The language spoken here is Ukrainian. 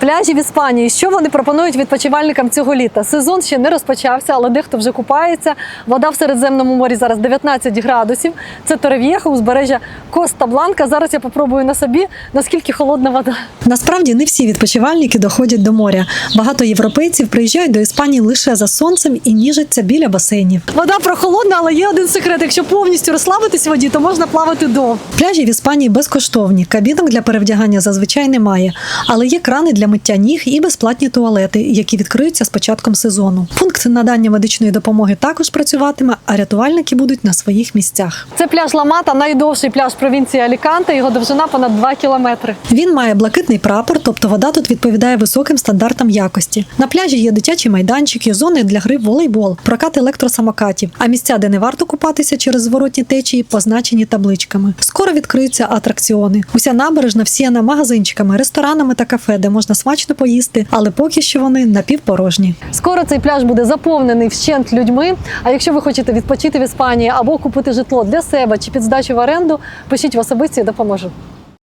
Пляжі в Іспанії. Що вони пропонують відпочивальникам цього літа? Сезон ще не розпочався, але дехто вже купається. Вода в Середземному морі зараз 19 градусів. Це Торев'єха, узбережжя Коста Бланка. Зараз я попробую на собі, наскільки холодна вода. Насправді не всі відпочивальники доходять до моря. Багато європейців приїжджають до Іспанії лише за сонцем і ніжаться біля басейнів. Вода прохолодна, але є один секрет. Якщо повністю розслабитись в воді, то можна плавати до. Пляжі в Іспанії безкоштовні. Кабінок для перевдягання зазвичай немає, але є крани для миття ніг і безплатні туалети, які відкриються з початком сезону. Пункт надання медичної допомоги також працюватиме, а рятувальники будуть на своїх місцях. Це пляж Ламата, найдовший пляж провінції Аліканте. Його довжина понад 2 кілометри. Він має блакитний прапор, тобто вода тут відповідає високим стандартам якості. На пляжі є дитячі майданчики, зони для гри в волейбол, прокат електросамокатів. А місця, де не варто купатися через зворотні течії, позначені табличками. Скоро відкриються атракціони. Уся набережна всіяна магазинчиками, ресторанами та кафе, де можна смачно поїсти, але поки що вони напівпорожні. Скоро цей пляж буде заповнений вщент людьми. А якщо ви хочете відпочити в Іспанії або купити житло для себе чи під здачу в оренду, пишіть в особисті, допоможу.